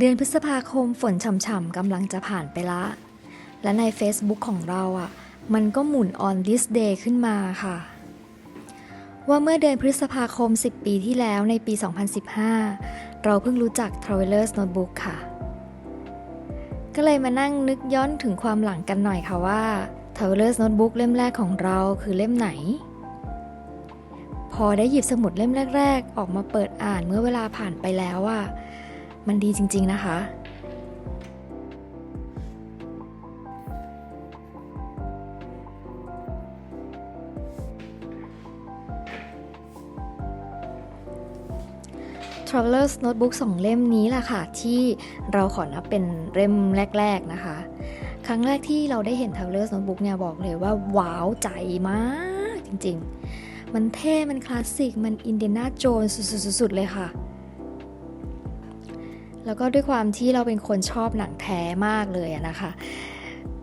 เดือนพฤษภาคมฝนฉ่ำๆกำลังจะผ่านไปละ และใน Facebook ของเราอะ มันก็หมุน on this day ขึ้นมาค่ะ ว่าเมื่อเดือนพฤษภาคม 10 ปีที่แล้วในปี 2015 เราเพิ่งรู้จัก Traveler's Notebook ค่ะ ก็เลยมานั่งนึกย้อนถึงความหลังกันหน่อยค่ะว่า Traveler's Notebook เล่มแรกของเราคือเล่มไหน พอได้หยิบสมุดเล่มแรก ๆ ออกมาเปิดอ่านเมื่อเวลาผ่านไปแล้วอะ มันดีจริง ๆ นะคะ Traveler's Notebook สองเล่มนี้แหละค่ะ ที่เราขอนับเป็นเล่มแรก ๆ นะคะ ครั้งแรกที่เราได้เห็น Traveler's Notebook เนี่ยบอกเลยว่า ว้าวใจมากจริง ๆ มันเท่ มันคลาสสิก มันอินเดียนาโจนสุด ๆ เลยค่ะ แล้วก็ด้วยความที่เราเป็นคนชอบหนังแท้มากเลยนะคะ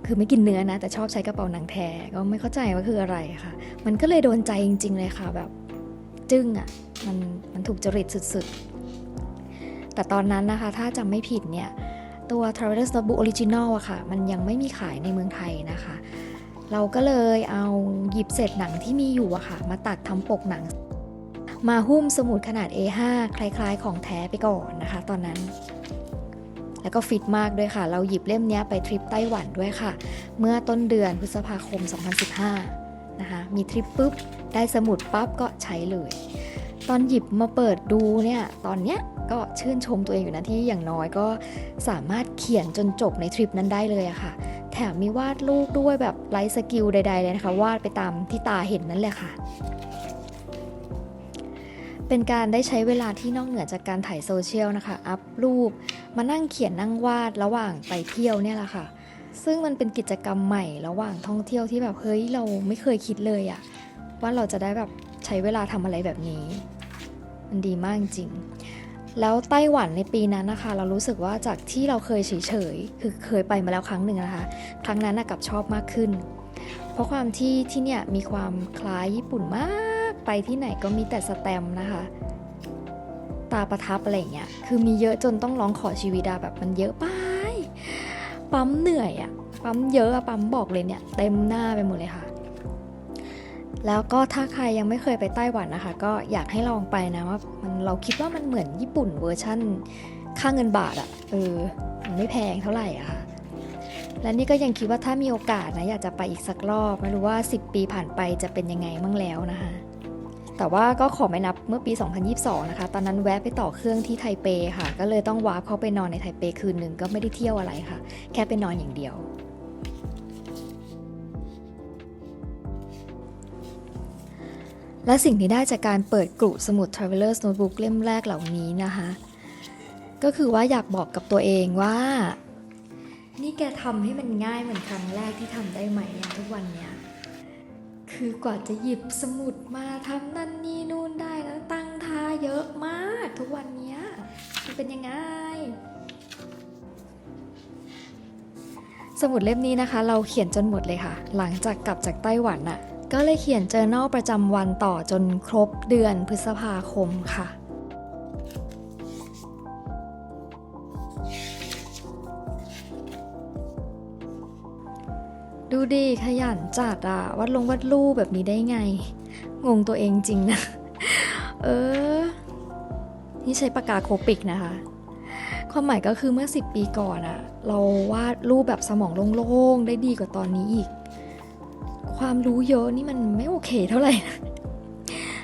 คือไม่กินเนื้อนะ แต่ชอบใช้กระเป๋าหนังแท้ก็ไม่เข้าใจว่าคืออะไรค่ะ มันก็เลยโดนใจจริง ๆ เลยค่ะแบบจึ้งอะมันมันถูกจริตสุดๆ แต่ตอนนั้นนะคะ ถ้าจำไม่ผิดเนี่ย ตัว Traveler's Notebook Original อะค่ะ มันยังไม่มีขายในเมืองไทยนะคะ เราก็เลยเอาหยิบเศษหนังที่มีอยู่อะค่ะ มาตัดทำปกหนัง มาหุ้มสมุดขนาด A5 คล้ายๆ ของแท้ไปก่อนนะคะ ตอนนั้น แล้วก็ฟิตมากด้วยค่ะ เราหยิบเล่มนี้ไปทริปไต้หวันด้วยค่ะ เมื่อต้นเดือนพฤษภาคม 2015 นะคะ มีทริปปุ๊บ ได้สมุดปั๊บก็ใช้เลย ตอนหยิบมาเปิดดูเนี่ย ตอนเนี้ยก็ชื่นชมตัวเองอยู่นะที่อย่างน้อยก็สามารถเขียนจนจบในทริปนั้นได้เลยอะค่ะ แถมมีวาดรูปด้วยแบบไร้สกิลใดๆเลยนะคะ วาดไปตามที่ตาเห็นนั่นแหละค่ะ เป็นการได้ใช้เวลาที่นอกเหนือจากการถ่ายโซเชียลนะคะ อัพรูป มานั่งเขียนนั่งวาดระหว่างไปเที่ยวเนี่ยแหละค่ะ ซึ่งมันเป็นกิจกรรมใหม่ระหว่างท่องเที่ยวที่แบบเฮ้ยเราไม่เคยคิดเลยอะว่าเราจะได้แบบใช้เวลาทำอะไรแบบนี้ มันดีมากจริง แล้วไต้หวันในปีนั้นนะคะ เรารู้สึกว่าจากที่เราเคยเฉยๆ คือเคยไปมาแล้วครั้งหนึ่งนะคะ ครั้งนั้นนะกลับชอบมากขึ้น เพราะความที่ที่เนี่ยมีความคล้ายญี่ปุ่นมาก ไปที่ไหนก็มีแต่สแตมนะคะ ตาประทับอะไรเงี้ย คือมีเยอะจนต้องร้องขอชีวิตอะแบบมันเยอะไป ปั๊มเหนื่อยอะปั๊มเยอะอะปั๊มบอกเลยเนี่ย เต็มหน้าไปหมดเลยค่ะ แล้วก็ถ้าใครยังไม่เคยไปไต้หวันนะคะ ก็อยากให้ลองไปนะว่ามันเราคิดว่ามันเหมือนญี่ปุ่นเวอร์ชั่นค่าเงินบาทอะเออ มันไม่แพงเท่าไหร่อะค่ะและนี่ก็ยังคิดว่าถ้ามีโอกาสนะ อยากจะไปอีกสักรอบ ไม่รู้ว่า 10 ปีผ่านไปจะเป็นยังไงมั่งแล้วนะคะ แต่ว่าก็ขอไม่นับเมื่อปี 2022 นะคะ ตอนนั้นแวะไปต่อเครื่องที่ไทเปค่ะ ก็เลยต้องวาร์ปเข้าไปนอนในไทเปคืนหนึ่งก็ไม่ได้เที่ยวอะไรค่ะ แค่ไปนอนอย่างเดียวและสิ่งที่ได้จากการเปิดกลุ่มสมุด Traveler's Notebook เล่มแรกเหล่านี้นะคะ ก็คือว่าอยากบอกกับตัวเองว่า นี่แกทำให้มันง่ายเหมือนครั้งแรกที่ทำได้ไหมอย่างทุกวันเนี้ย คือกว่าจะหยิบสมุดมาทำนั่นนี่นู่นได้แล้วตั้งท่าเยอะมากทุกวันนี้มันเป็นยังไง สมุดเล่มนี้นะคะ เราเขียนจนหมดเลยค่ะ หลังจากกลับจากไต้หวันน่ะ ก็เลยเขียนเจอแนลประจำวันต่อจนครบเดือนพฤษภาคมค่ะ ดีขยันจัดอะวัดลงวัดรูปแบบนี้ได้ไง งงตัวเองจริงนะ เออ นี่ใช้ปากกาโคปิกนะคะ ความหมายก็คือเมื่อ 10 ปีก่อนอะเราวาดรูปแบบสมองโล่งๆ ได้ดีกว่าตอนนี้อีก ความรู้เยอะนี่มันไม่โอเคเท่าไหร่นะ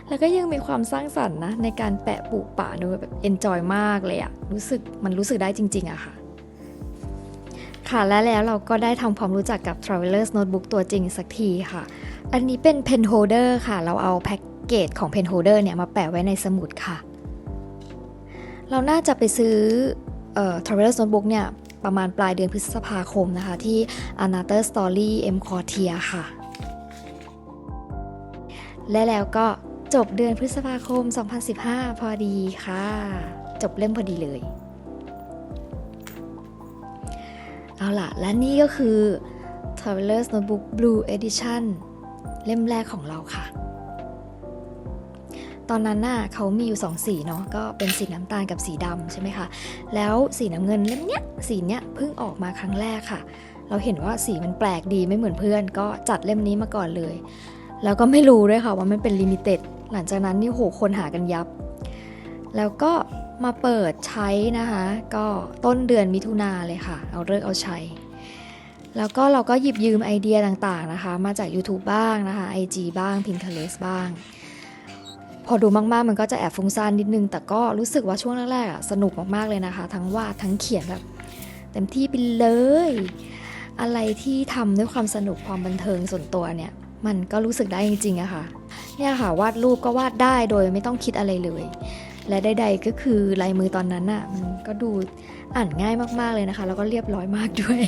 แล้วก็ยังมีความสร้างสรรค์นะในการแปะปุป่าโดยแบบเอนจอยมากเลยอะรู้สึกมันรู้สึกได้จริง ๆอะค่ะ ค่ะและแล้วเราก็ได้ทำความรู้จักกับ Traveler's Notebook ตัวจริงสักทีค่ะ อันนี้เป็น Pen Holder ค่ะ เราเอาแพ็กเกจของ Pen Holder เนี่ยมาแปะไว้ในสมุดค่ะ เราน่าจะไปซื้อเอ่อ Traveler's Notebook เนี่ยประมาณปลายเดือนพฤษภาคมนะคะ ที่ Another Story M Quartier ค่ะ และแล้วก็จบเดือนพฤษภาคม 2015 พอดีค่ะ จบเล่มพอดีเลย เอาล่ะ และนี่ก็คือ Traveler's Notebook Blue Edition เล่มแรกของเราค่ะ ตอนนั้นน่ะเขามีอยู่สองสีเนาะ ก็เป็นสีน้ำตาลกับสีดำใช่ไหมคะ แล้วสีน้ำเงินเล่มเนี้ย สีเนี้ยเพิ่งออกมาครั้งแรกค่ะ เราเห็นว่าสีมันแปลกดีไม่เหมือนเพื่อน ก็จัดเล่มนี้มาก่อนเลย แล้วก็ไม่รู้ด้วยค่ะว่ามันเป็นลิมิเต็ด หลังจากนั้นนี่โหคนหากันยับ แล้วก็ มาเปิดใช้นะคะ ก็ต้นเดือนมิถุนาเลยค่ะ เอาเลิกเอาใช้ แล้วก็เราก็หยิบยืมไอเดียต่างๆนะคะ มาจาก YouTube บ้างนะคะ IG บ้าง Pinterest บ้าง พอดูมากๆมันก็จะแอบฟุ้งซ่านนิดนึง แต่ก็รู้สึกว่าช่วงแรกๆสนุกมากๆเลยนะคะ ทั้งวาดทั้งเขียนแบบเต็มที่ไปเลย อะไรที่ทำด้วยความสนุกความบันเทิงส่วนตัวเนี่ยมันก็รู้สึกได้จริงๆอะค่ะ เนี่ยค่ะวาดรูปก็วาดได้โดยไม่ต้องคิดอะไรเลย และใดๆก็คือลายมือตอนนั้นอะมันก็ดูอ่านง่ายมากๆเลยนะคะ แล้วก็เรียบร้อยมากด้วย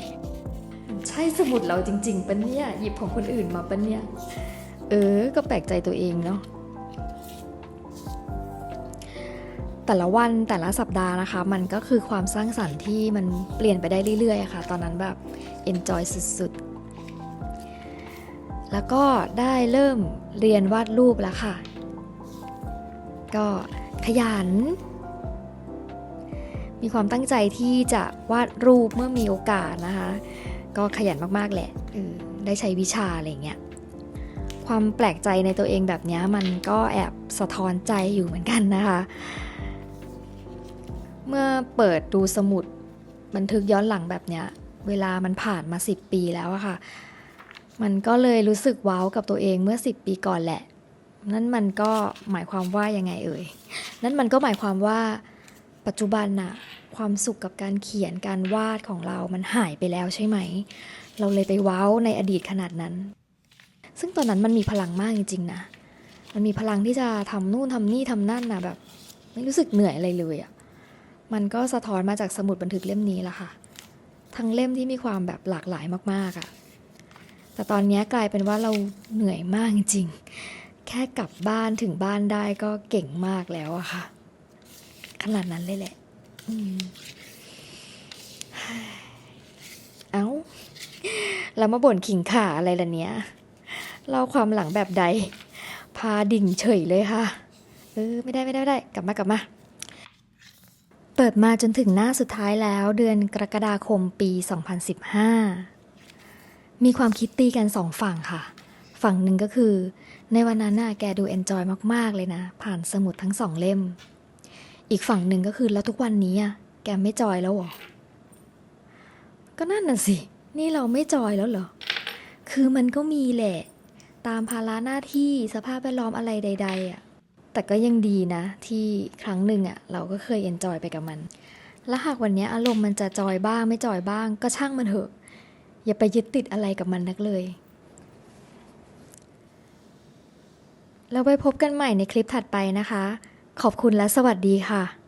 ใช่สมุดเราจริงๆปะเนี่ยหยิบของคนอื่นมาปะเนี่ยเออ ก็แปลกใจตัวเองเนาะแต่ละวันแต่ละสัปดาห์นะคะ มันก็คือความสร้างสรรค์ที่มันเปลี่ยนไปได้เรื่อยๆอะค่ะ ตอนนั้นแบบ enjoy สุดๆ แล้วก็ได้เริ่มเรียนวาดรูปแล้วค่ะ ก็ ขยัน มีความตั้งใจที่จะวาดรูปเมื่อมีโอกาสนะคะ ก็ขยันมากๆแหละได้ใช้วิชาอะไรเงี้ยความแปลกใจในตัวเองแบบนี้มันก็แอบสะท้อนใจอยู่เหมือนกันนะคะ เมื่อเปิดดูสมุดบันทึกย้อนหลังแบบเนี้ย เวลามันผ่านมา 10 ปีแล้วอะค่ะ มันก็เลยรู้สึกว้าวกับตัวเองเมื่อ 10 ปีก่อนแหละ นั่นมันก็หมายความว่ายังไงเอ่ย นั่นมันก็หมายความว่าปัจจุบันน่ะความสุขกับการเขียนการวาดของเรามันหายไปแล้วใช่ไหม เราเลยไปว้าวในอดีตขนาดนั้น ซึ่งตอนนั้นมันมีพลังมากจริงๆนะ มันมีพลังที่จะทำนู่นทำนี่ทำนั่นนะแบบ ไม่รู้สึกเหนื่อยอะไรเลยอะ่ะ มันก็สะท้อนมาจากสมุดบันทึกเล่มนี้ละค่ะ ทั้งเล่มที่มีความแบบหลากหลายมากๆอะ่ะ แต่ตอนนี้กลายเป็นว่าเราเหนื่อยมากจริงๆ แค่กลับบ้านถึงบ้านได้ก็เก่งมากแล้วอะค่ะ ขนาดนั้นเลยแหละอเอ้า แล้วมาบ่นขิงขาอะไรล่ะเนี้ยเล่าความหลังแบบใด พาดิ่งเฉยเลยค่ะ เออ ไม่ได้ไม่ได้ไม่ได้ กลับมากลับมา เปิดมาจนถึงหน้าสุดท้ายแล้วเดือนกรกฎาคมปี 2015 มีความคิดตีกันสองฝั่งค่ะ ฝั่งหนึ่งก็คือ ในวันนั้นน่ะแกดูเอนจอยมากๆเลยนะ ผ่านสมุดทั้งสองเล่ม อีกฝั่งหนึ่งก็คือแล้วทุกวันนี้อะแกไม่จอยแล้วเหรอ ก็นั่นน่ะสิ นี่เราไม่จอยแล้วเหรอ คือมันก็มีแหละ ตามภาระหน้าที่สภาพแวดล้อมอะไรใด ๆ อะ แต่ก็ยังดีนะ ที่ครั้งหนึ่งอะ เราก็เคยเอนจอยไปกับมัน และหากวันนี้อารมณ์มันจะจอยบ้างไม่จอยบ้าง ก็ช่างมันเถอะ อย่าไปยึดติดอะไรกับมันนักเลย แล้วไว้พบกันใหม่ในคลิปถัดไปนะคะ ขอบคุณและสวัสดีค่ะ